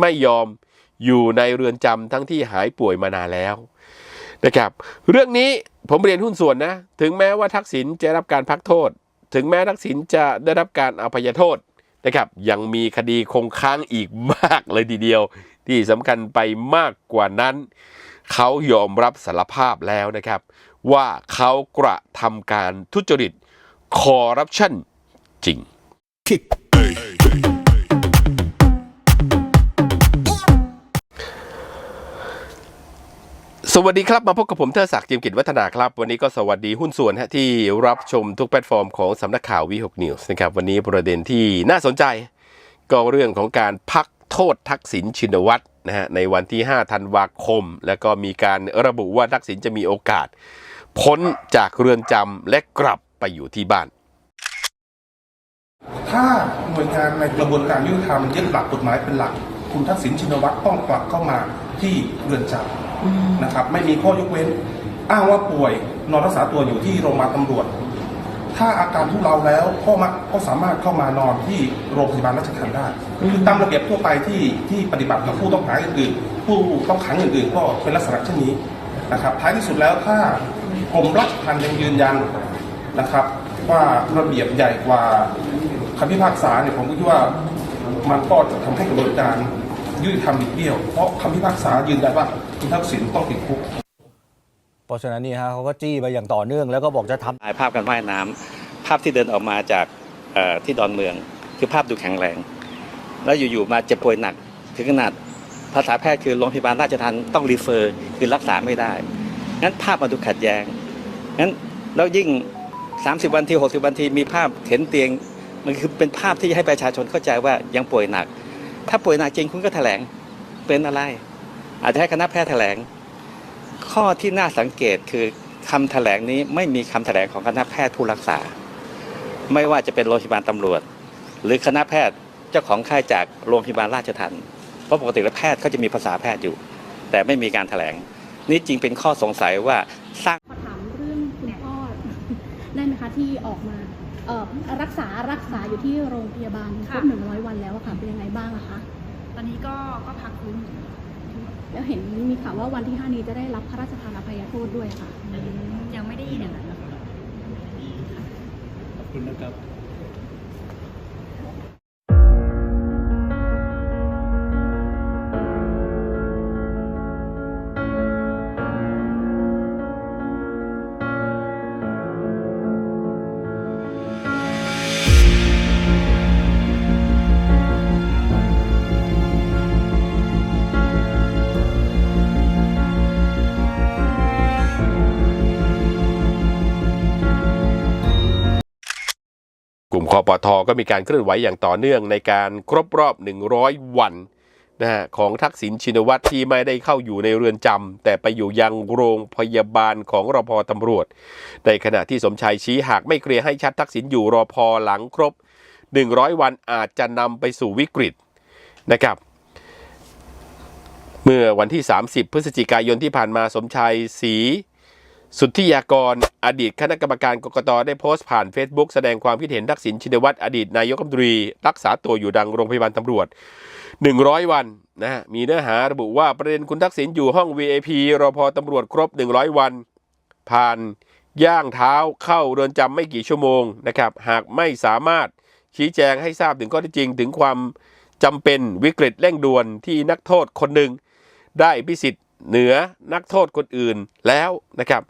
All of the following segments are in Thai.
ไม่ยอมอยู่ในเรือนจำทั้งที่หายป่วยมานานแล้วนะครับเรื่องนี้ผมเรียนหุ้นส่วนนะ ถึงแม้ว่าทักษิณจะรับการพักโทษ ถึงแม้ทักษิณจะได้รับการอภัยโทษนะครับยังมีคดีคงค้างอีกมากเลยทีเดียว ที่สำคัญไปมากกว่านั้น เขายอมรับสารภาพแล้วนะครับ ว่าเขากระทำการทุจริตคอร์รัปชันจริง สวัสดีครับมาพบกับผมเทอศักดิ์จิมกิจวัฒนาครับ วันนี้ก็สวัสดีหุ้นส่วนฮะที่รับชมทุกแพลตฟอร์มของสำนักข่าววีหกนิวส์นะครับวันนี้ประเด็นที่น่าสนใจ ก็เรื่องของการพักโทษทักษิณชินวัตรนะฮะในวันที่ 5 ธันวาคม แล้วก็มีการระบุว่าทักษิณจะมีโอกาส พ้นจากเรือนจำและกลับไปอยู่ที่บ้าน ถ้าหน่วยงานในกระบวนการยุติธรรมยึดหลักกฎหมายเป็นหลัก คุณทักษิณชินวัตรต้องกลับเข้ามาที่เรือนจำ นะครับ ไม่มีข้อยกเว้น อ้างว่าป่วยนอนรักษาตัวอยู่ที่โรงพยาบาลตำรวจ ถ้าอาการทุเลาแล้วก็มาก็สามารถเข้ามานอนที่โรงพยาบาลราชทัณฑ์ได้คือตามระเบียบทั่วไปที่ที่ปฏิบัติกับผู้ต้องหาอื่นๆผู้ต้องขังอื่นๆ ก็เป็นลักษณะเช่นนี้นะครับ ท้ายที่สุดแล้วถ้ากรมราชทัณฑ์ยังยืนยันนะครับ ว่าระเบียบใหญ่กว่าคำพิพากษาเนี่ยผมก็คิดว่ามันก็จะทำให้กระบวนการ ยุติธรรมบิดเบี้ยว เพราะคำพิพากษายืนยันว่าคุณทักษิณต้องติดคุก เพราะฉะนั้นนี่ฮะเขาก็จี้ไปอย่างต่อเนื่องแล้วก็บอกจะทำ ถ่ายภาพกันว่ายน้ำภาพที่เดินออกมาจากเอ่อที่ดอนเมือง คือภาพดูแข็งแรง แล้วอยู่ๆมาเจ็บป่วยหนัก ถึงขนาดภาษาแพทย์คือโรงพยาบาลราชทัณฑ์ต้องรีเฟอร์คือรักษาไม่ได้งั้นภาพมันดูขัดแย้งงั้นแล้วยิ่ง 30 วันที 60 วันทีมีภาพเห็นเตียง มันคือเป็นภาพที่ให้ประชาชนเข้าใจว่ายังป่วยหนัก ถ้าป่วยหนักจริงคุณก็แถลงเป็นอะไร อาจจะให้คณะแพทย์แถลง ข้อที่น่าสังเกตคือคำแถลงนี้ไม่มีคำแถลงของคณะแพทย์ผู้รักษา ไม่ว่าจะเป็นโรงพยาบาลตำรวจ หรือคณะแพทย์เจ้าของค่ายจากโรงพยาบาลราชทัณฑ์เพราะปกติแล้วแพทย์เขาจะมีภาษาแพทย์อยู่ แต่ไม่มีการแถลง นี่จริงเป็นข้อสงสัยว่าสร้างขอถามเรื่องคุณพ่อได้ไหมคะที่ออกมา รักษารักษาอยู่ที่โรงพยาบาลครค่ะบหนึ่งร้อยวันแล้วอะค่ะเป็นยังไงบ้างอะคะตอนนี้ก็ก็พักฟื้นอยู่แล้วเห็นมีข่าวว่าวันที่5นี้จะได้รับพระราชทานอภัยโทษด้วยค่ะยังไม่ได้ยินอย่างนั้นนะคะก ลุ่มคอปทก็มีการเคลื่อนไหวอย่างต่อเนื่องในการครบรอบ 100 วันนะฮะของทักษิณชินวัตรที่ไม่ได้เข้าอยู่ในเรือนจำแต่ไปอยู่ยังโรงพยาบาลของรอพตำรวจ ในขณะที่สมชายชี้หากไม่เคลียร์ให้ชัดทักษิณอยู่รอพอหลังครบ 100 วันอาจจะนำไปสู่วิกฤตนะครับ เมื่อวันที่ 30 พฤศจิกายนที่ผ่านมาสมชายศรี สุทธิยากร อดีตคณะกรรมการกกตได้โพสต์ผ่าน Facebook แสดงความคิดเห็นทักษิณชินวัตรอดีตนายกรัฐมนตรีรักษาตัวอยู่ดังโรงพยาบาลตำรวจ 100 วันนะฮะมีเนื้อหาระบุว่าประเด็นคุณทักษิณอยู่ห้อง VIP รอพอตำรวจครบ 100 วัน ผ่านย่างเท้าเข้าเรือนจำไม่กี่ชั่วโมงนะครับหากไม่สามารถชี้แจงให้ทราบถึงข้อเท็จจริง ถึงความจำเป็นวิกฤตเร่งด่วนที่นักโทษคนหนึ่งได้พิสิทธิ์เหนือนักโทษคนอื่นแล้วนะครับ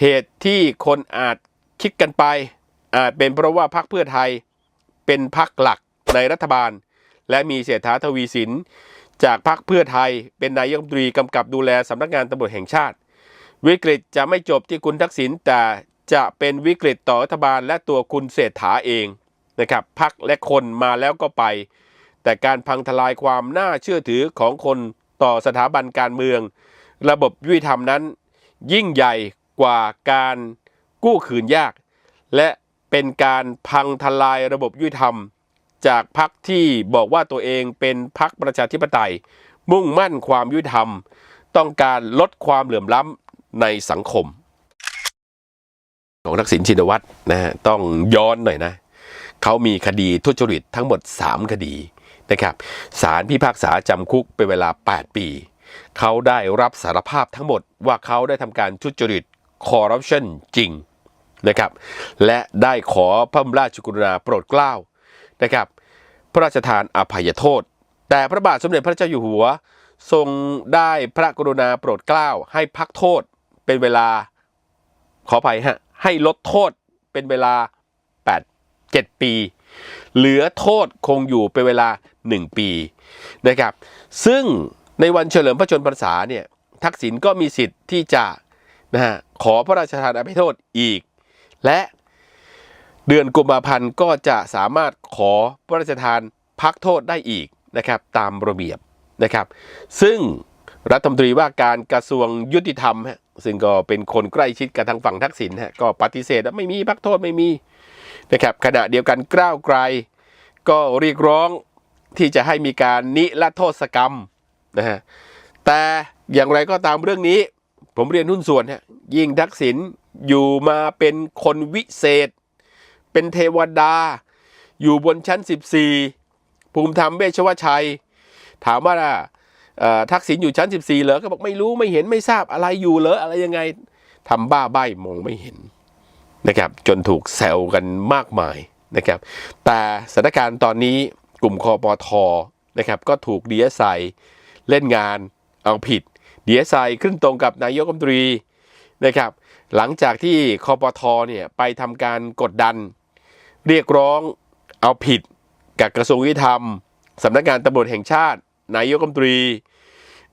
เหตุที่คนอาจคิดกันไปอาจเป็นเพราะว่าพรรคเพื่อไทยเป็นพรรคหลักในรัฐบาล และมีเศรษฐาทวีสิน จากพรรคเพื่อไทยเป็นนายกรัฐมนตรีกำกับดูแลสำนักงานตำรวจแห่งชาติ วิกฤตจะไม่จบที่คุณทักษิณแต่จะเป็นวิกฤตต่อรัฐบาลและตัวคุณเศรษฐาเองนะครับพรรคและคนมาแล้วก็ไป แต่การพังทลายความน่าเชื่อถือของคนต่อสถาบันการเมือง ระบบยุติธรรมนั้น ยิ่งใหญ่ กว่าการกู้คืนยาก และเป็นการพังทลายระบบยุติธรรม จากพรรคที่บอกว่าตัวเองเป็นพรรคประชาธิปไตย มุ่งมั่นความยุติธรรม ต้องการลดความเหลื่อมล้ำในสังคม ของทักษิณชินวัตรนะฮะต้องย้อนหน่อยนะเขามีคดีทุจริตทั้งหมด 3 คดีนะครับศาลพิพากษาจำคุกเป็นเวลา 8 ปี เขาได้รับสารภาพทั้งหมดว่าเขาได้ทำการทุจริต คอร์รัปชันจริงนะครับและได้ขอพระรมราชกรุณาโปรดเกล้านะครับพระราชทานอภัยโทษ แต่พระบาทสมเด็จพระเจ้าอยู่หัว ทรงได้พระกรุณาโปรดเกล้าให้พักโทษเป็นเวลาขออภัยฮะให้ลดโทษเป็นเวลา 8 7 ปี เหลือโทษคงอยู่เป็นเวลา 1 ปีนะครับซึ่งในวันเฉลิมพระชนพรรษาเนี่ยทักษิณก็มีสิทธิ์ที่จะ นะฮะขอพระราชทานอภัยโทษอีก และเดือนกุมภาพันธ์ก็จะสามารถขอพระราชทานพักโทษได้อีกนะครับตามระเบียบนะครับ ซึ่งรัฐมนตรีว่าการกระทรวงยุติธรรมฮะซึ่งก็เป็นคนใกล้ชิดกับทางฝั่งทักษิณฮะก็ปฏิเสธว่าไม่มีพักโทษไม่มีนะครับขณะเดียวกันกล้าวไกล ก็เรียกร้องที่จะให้มีการนิรโทษกรรมนะฮะแต่อย่างไรก็ตามเรื่องนี้ ผมเรียนหุ้นส่วนฮะยิ่งทักษิณอยู่มาเป็นคนวิเศษ เป็นเทวดา อยู่บนชั้น 14 ภูมิธรรมเวชวชัย ถามว่าอ่อทักษิณอยู่ชั้น 14 เหรอก็บอกไม่รู้ไม่เห็นไม่ทราบอะไรอยู่เหรออะไรยังไงทำบ้าใบ้มองไม่เห็นนะครับจนถูกแซวกันมากมายนะครับแต่สถานการณ์ตอนนี้กลุ่มคอปทนะครับก็ถูกดีเอสไอเล่นงานเอาผิด ดีเอสไอขึ้นตรงกับนายกรัฐมนตรีนะครับ หลังจากที่คอปทเนี่ยไปทำการกดดัน เรียกร้องเอาผิดกับกระทรวงยุติธรรมสำนักงานตำรวจแห่งชาตินายกรัฐมนตรี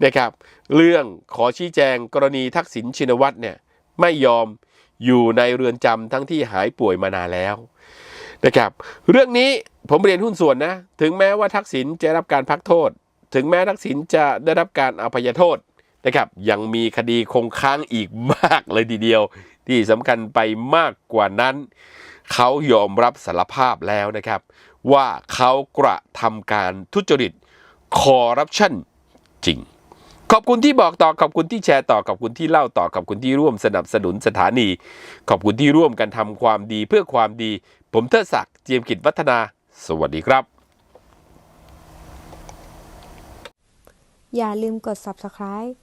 นะครับ เรื่องขอชี้แจงกรณีทักษิณชินวัตรเนี่ยไม่ยอมอยู่ในเรือนจำทั้งที่หายป่วยมานานแล้วนะครับ เรื่องนี้ผมเรียนหุ้นส่วนนะ ถึงแม้ว่าทักษิณจะได้รับการพักโทษ ถึงแม้ทักษิณจะได้รับการอภัยโทษ นะครับยังมีคดีคงค้างอีกมากเลยทีเดียว ที่สำคัญไปมากกว่านั้น เขายอมรับสารภาพแล้วนะครับ ว่าเขากระทำการทุจริตคอร์รัปชันจริง ขอบคุณที่บอกต่อขอบคุณที่แชร์ต่อขอบคุณที่เล่าต่อขอบคุณที่ร่วมสนับสนุนสถานี ขอบคุณที่ร่วมกันทำความดีเพื่อความดี ผมเทิดศักดิ์เจียมกิจวัฒนา สวัสดีครับ อย่าลืมกด subscribe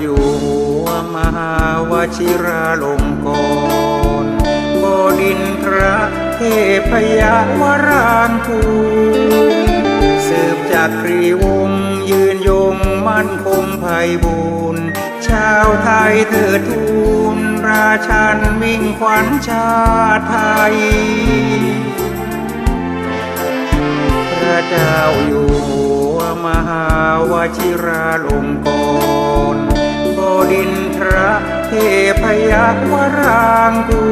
อยู่หัวมหาวชิราลงกรณ์บดินทรเทพยวรางคูสืบจากครีวงยืนยงมั่นคงไพบูรณ์ชาวไทยเถิดทูลราชันมิ่งขวัญชาติไทย พระเจ้าอยู่หัวมหาวชิราลงกรณ์บดินทร เทพยวรางกู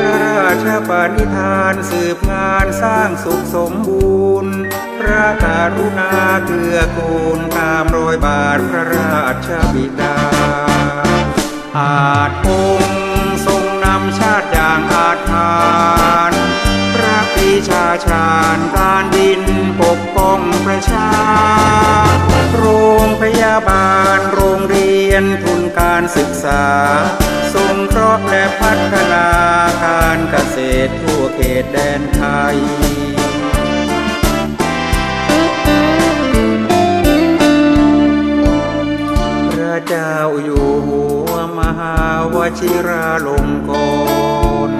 พระราชปณิธานสืบงานสร้างสุขสมบูรณ์ พระกรุณาเกื้อกูลตามรอยบาทพระราชบิดาอาจองค์ ตแดนไทย พระเจ้าอยู่หัวมหาวชิราลงกรณ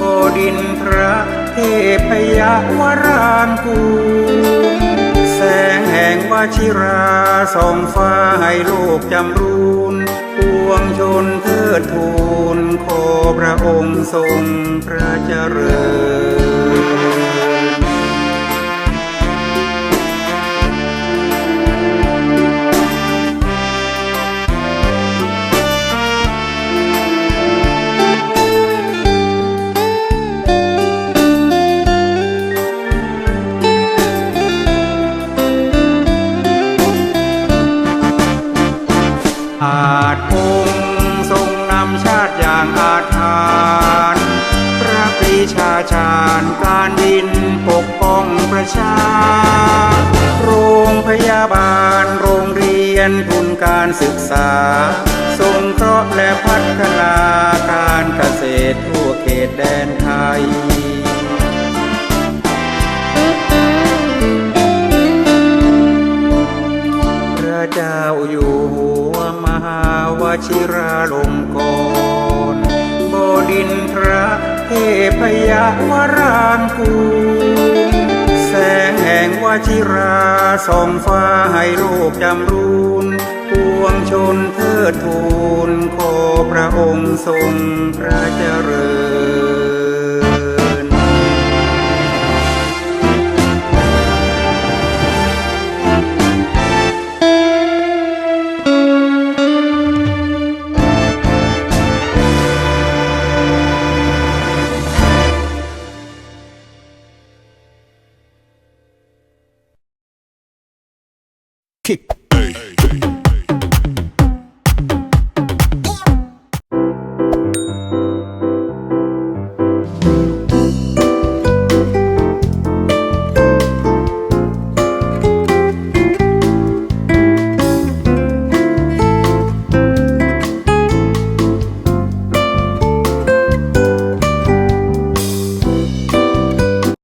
บดินทรเทพยวรางกูแสงแห่งวชิราส่องฟ้าให้โลกจำรูน ปวงชนเทิดทูลขอพระองค์ทรงพระเจริญ บาลโรงเรียนทุนการศึกษา ส่งเคราะห์และพัฒนาการเกษตรทั่วเขตแดนไทยพระเจ้าอยู่หัวมหาวชิราลงกรณบดินทรเทพยวรางกูล แสงแห่งวชิราส่องฟ้าให้โลกจำรูนปวงชนเทิดทูนขอพระองค์ทรงพระเจริญ คิก